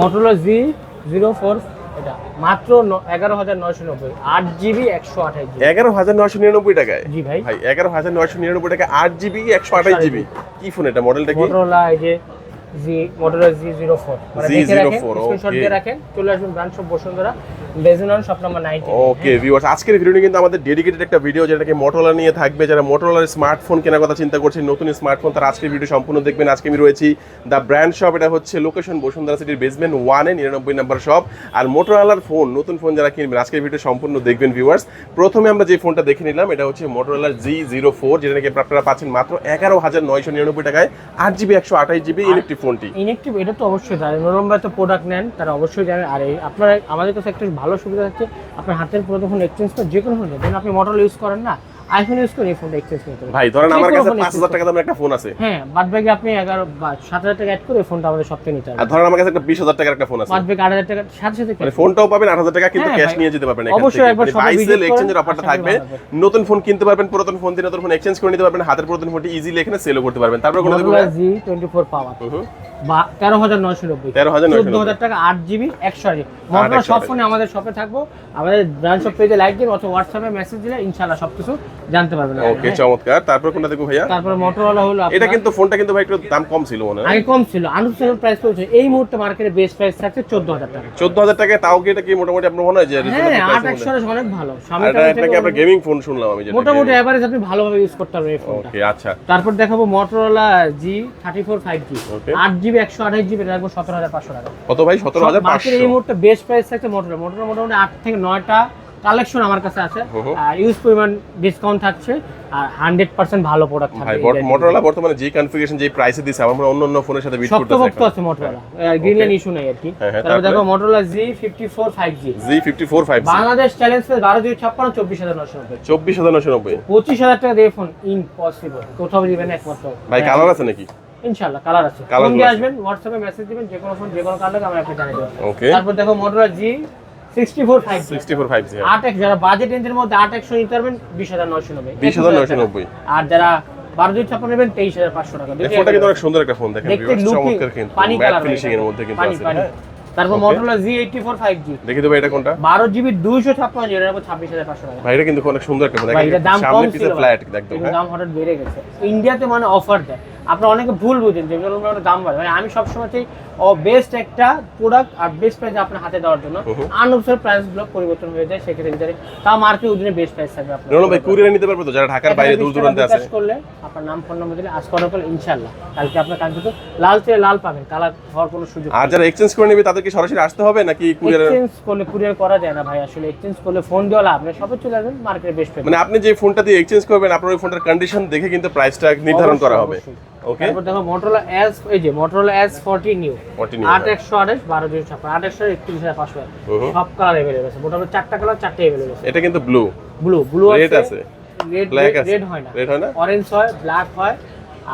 Motorola G zero four এটা মাত্র এগারো হাজার নয়শো নব্বই আট জিবি একশো আঠাশ এগারো হাজার নয়শো নিরানব্বই টাকায়? জি ভাই। ভাই এগারো হাজার নয়শো নিরানব্বই টাকায় আট জিবি একশো আঠাশ জিবি কি ফোন এটা? মডেলটা কি? মোটরোলা এই যে G Motorola G zero four G zero four okay screenshot দিয়ে রাখেন চলে আসবেন branch Bashundhara. বেজুনন shop number ninety okay viewers আজকের ভিডিওটি কিন্তু আমাদের ডেডিকেটেড একটা ভিডিও যেটাকে মোটরোলা নিয়ে থাকবে। যারা মোটরোলার স্মার্টফোন কেনার কথা চিন্তা করছেন নতুন স্মার্টফোন তার আজকের ভিডিও সম্পূর্ণ দেখবেন। আজকে আমি রয়েছি দ্য ব্র্যান্ড শপ এটা হচ্ছে লোকেশন বসুন্ধরা সিটির বেসমেন্ট ওয়ানে নিরানব্বই নাম্বার শপ আর মোটরোলার ফোন নতুন ফোন যারা কিনবেন আজকের ভিডিও সম্পূর্ণ দেখবেন ভিউয়ার্স প্রথমে আমরা যে ফোনটা দেখে নিলাম এটা হচ্ছে মোটরোলার জি জিরো ফোর যেটা নাকি আপনারা পাচ্ছেন মাত্র এগারো হাজার নয়শো নিরানব্বই টাকায়। আট জিবি একশো আঠাশ জিবি ইলেকট্রিক ফোনটি ইনেকটিভ এটা তো অবশ্যই জানে নরম তো প্রোডাক্ট নেন তারা অবশ্যই জানেন। আর আপনার আমাদের কাছে একটা ভালো সুবিধা হচ্ছে আপনার হাতের পুরো ফোন এক্সচেঞ্জ করে যে কোনো ফোন দেন আপনি মোটর ইউজ করেন না আইফোন ইউজ করে এই ফোনটা এক্সচেঞ্জ করতে পারেন। ভাই ধরেন আমার কাছে phone পাঁচ হাজার টাকা দামের একটা ফোন আছে। হ্যাঁ বাদ বাকি আপনি এগারো বা সাত হাজার টাকা অ্যাড করে এই ফোনটা আমাদের সব থেকে নিতে আর ধরেন আমার কাছে একটা বিশ হাজার টাকার একটা ফোন আছে। বাদ বাকি আট হাজার টাকা সাথে সাথে মানে ফোনটাও পাবেন আট হাজার টাকা কিন্তু ক্যাশ নিয়ে যেতে পারবেন অবশ্যই একবার সবাই বাইসেল এক্সচেঞ্জের অফারটা থাকবে। নতুন ফোন কিনতে পারবেন পুরাতন ফোন দিয়ে নতুন ফোন এক্সচেঞ্জ করে নিতে পারবেন হাতের পুরাতন ফোনটি ইজিলি এখানে সেলও করতে পারবেন। তারপর কোনো জি টোয়েন্টি ফোর পাওয়ার বা তেরো হাজার নয়শো নব্বই। 13,990 চোদ্দ হাজার টাকা আট জিবি একশো আশি। মোটরোলা 128 সব ফোনে আমাদের শপে থাকব। আমাদের ব্রাঞ্চ অফ পেজে লাইক দিন অথবা হোয়াটসঅ্যাপে মেসেজ দিলে ইনশাল্লাহ সবকিছু জানতে পারবেন ওকে হ্যাঁ। চমৎকার। তারপর কোনটা দেখো ভাইয়া? তারপরে মোটরোলা হলো এটা কিন্তু ফোনটা কিন্তু ভাই একটু দাম কম ছিল মনে হয়। আগে কম ছিল আনুষ্ঠানিক প্রাইস চলছে। এই মুহূর্তে মার্কেটে বেস্ট প্রাইস থাকছে চোদ্দ হাজার টাকা। চোদ্দ হাজার টাকায় তাও কি এটা কি মোটামুটি আপনার মনে হয় যে হ্যাঁ আট একশো অনেক ভালো। এটা আপনার গেমিং ফোন শুনলাম আমি মোটামুটি এভারেজ আপনি ভালোভাবে ইউজ করতে পারবেন এই ফোনটা ওকে আচ্ছা। তারপর দেখাবো Motorola G thirty four five G. আট জিবি একশো আঠাশ জিবি রাখব সতেরো হাজার পাঁচশো টাকা। কত ভাই? সতেরো হাজার মার্কেটে এই মুহূর্তে বেস্ট প্রাইস থাকছে মোটরোলা মোটরোলা মোটামুটি আট থেকে নয়টা কালেকশন আমার কাছে আছে। আর ইউজ পরিমাণ ডিসকাউন্ট থাকছে। আর হান্ড্রেড পার্সেন্ট ভালো প্রোডাক্ট থাকবে। মোটরোলা বর্তমানে যে কনফিগারেশন যে প্রাইসে দিছে আমার মনে অন্য অন্য ফোনের সাথে বিট করতেছে শক্তপোক্ত আছে মোটরোলা গ্রিনল্যান্ড ইস্যু নেই আর কি। হ্যাঁ, হ্যাঁ, তারপর দেখো Motorola G fifty four five G G fifty four five Bangladesh challenge বারো দুই ছাপ্পান্ন চব্বিশ হাজার নশো নব্বই। চব্বিশ হাজার নশো নব্বই। পঁচিশ হাজার টাকা দিয়ে ফোন ইম্পসিবল কোথাও দিবেন একমাত্র। ভাই কালার আছে নাকি? ইনশাআল্লাহ কালার আছে। ফোন দিয়ে আসবেন হোয়াটসঅ্যাপে মেসেজ দিবেন যে কোনো ফোন যে কোনো কালার আমরা আপনাকে জানিয়ে দেবো। ওকে তারপর দেখো Motorola G sixty four five sixty four five G আট এক যারা বাজেট রেঞ্জের মধ্যে নিতে পারবেন বিশ হাজার নয়শো নব্বই। বিশ হাজার নশো নব্বই। আর যারা বারো দুই ছাপ্পান্ন নেবেন তেইশ হাজার পাঁচশো টাকা। এই দুইটাই ফোনটা কিন্তু অনেক সুন্দর একটা ফোন দেখেন চমৎকার কিন্তু। পানি কালার ফিনিশিং এর মধ্যে কিন্তু আছে। তারপর. Motorola G eighty four five G দেখি দেবো এটা কোনটা? বারো জিবি দুইশো ছাপ্পান্ন জিবি এর উপর ছাব্বিশ হাজার পাঁচশো টাকা। ভাই এটা কিন্তু অনেক সুন্দর একটা ফোন দাম দেখেন কম ছিল হ্যাঁ। দাম হঠাৎ বেড়ে গেছে। ইন্ডিয়াতে মানে অফার দেয়। আপনারা অনেকে ভুল বুঝেন যে মানে দাম বাড়ে। মানে আমি সবসময় চাই ও বেস্ট একটা প্রোডাক্ট আর বেস্ট প্রাইস আপনার হাতে দেওয়ার জন্য হুম হুম। প্রাইসগুলো পরিবর্তন হয়ে যায় সেক্ষেত্রে ভিতরে তাও মার্কেট ওদিনে বেস্ট প্রাইস থাকবে আপনার। রোনো ভাই কুরিয়ারে নিতে পারবে তো? যারা ঢাকার বাইরে দূর দূরান্তে আছে। করলে আপনার নাম ফোন নম্বর দিলে আজ করার পর ইনশাল্লাহ কালকে আপনার কাজ তো লাল চেয়ে লাল পাবেন কালার হওয়ার কোনো সুযোগ আর যারা এক্সচেঞ্জ করে নেবে তাদেরকে সরাসরি আসতে হবে নাকি কুরিয়ারে এক্সচেঞ্জ করলে কুরিয়ার করা যায় না ভাই আসলে এক্সচেঞ্জ করলে ফোন দেওয়া লাভ নেই সবে চলে আসবেন মার্কেটে বেস্ট মানে আপনি যে ফোনটা দিয়ে এক্সচেঞ্জ করবেন আপনার ওই ফোনটার কন্ডিশন দেখে কিন্তু প্রাইসটা নির্ধারণ করা হবে। ওকে। তারপর দেখো মোটরোলা এস এই যে মোটরোলা এস ফোরটি নিউ আট একশো আঠাশ বারো দুশো ছাপ্পান্ন আট একশো একত্রিশ হাজার পাঁচশো। সব কালার এভেলেবল আছে। মোটামুটি চারটা কালার চারটে এভেলেবল আছে। এটা কিন্তু ব্লু ব্লু ব্লু রেড আছে রেড রেড হয় না। রেড হয় না? অরেঞ্জ হয় ব্ল্যাক হয়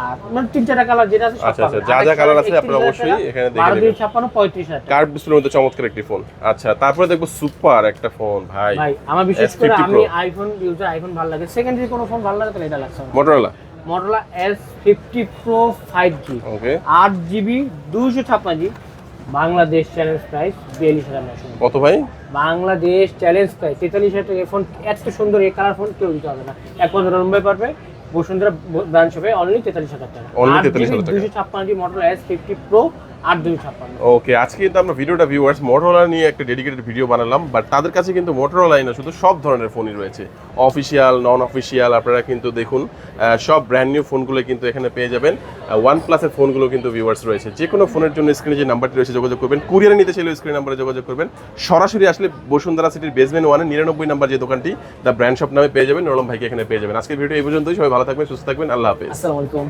আর মানে তিন চারটা কালার যেটা আছে সব আচ্ছা, আচ্ছা, যা যা 28 colour আছে আপনারা অবশ্যই এখানে দেখে নেবেন। ছাপ্পান্ন পঁয়ত্রিশ হাজার টাকা। কার্ড ডিসপ্লের মধ্যে চমৎকার একটি ফোন আচ্ছা তারপরে দেখব সুপার একটা ফোন ভাই। ভাই আমার বিশেষ করে আমি আইফোন ইউজার আইফোন ভালো লাগে। সেকেন্ডারি কোনো ফোন ভালো লাগে তাহলে এটা লাগছে Motorola Motorola S fifty pro five G আট জিবি দুশো ছাপ্পান্ন জি বাংলাদেশ চ্যালেঞ্জ প্রাইস বিয়াল্লিশ হাজার নশো কত ভাই? বাংলাদেশ চ্যালেঞ্জ প্রাইস তেতাল্লিশ হাজার টাকা। ফোন এত সুন্দর এ কালার ফোন কেউ দিতে হবে না। একমাত্র রম্বাই পারবে বসুন্ধরা ব্রাঞ্চ হবে অনলি তেতাল্লিশ হাজার টাকা। Only 43,000 টাকা। দুশো ছাপ্পান্ন G model S fifty pro okay আজকে কিন্তু আমরা ভিডিওটা ভিউয়ার্স মোটরোলা নিয়ে একটা ডেডিকেটেড ভিডিও বানালাম বাট তাদের কাছে কিন্তু মোটরোলাই না শুধু সব ধরনের ফোনই রয়েছে। অফিসিয়াল নন অফিসিয়াল আপনারা কিন্তু দেখুন সব ব্র্যান্ড নিউ ফোনগুলো কিন্তু এখানে পেয়ে যাবেন। ওয়ান প্লাসের ফোনগুলো কিন্তু ভিউয়ার্স রয়েছে। যে কোনো ফোনের জন্য স্ক্রিনে যে নাম্বারটি রয়েছে যোগাযোগ করবেন। কুরিয়ারে নিতে চাইলে স্ক্রিন নাম্বারে যোগাযোগ করবেন। সরাসরি আসলে বসুন্ধরা সিটির বেসমেন্ট ওয়ানে নিরানব্বই নাম্বার যে দোকানটি দ্য ব্র্যান্ড শপ নামে পেয়ে যাবেন। নরম ভাইকে এখানে পেয়ে যাবেন। আজকের ভিডিও এই পর্যন্তই। সবাই ভালো থাকবেন সুস্থ থাকবেন। আল্লাহ হাফেজ। আসসালামু আলাইকুম।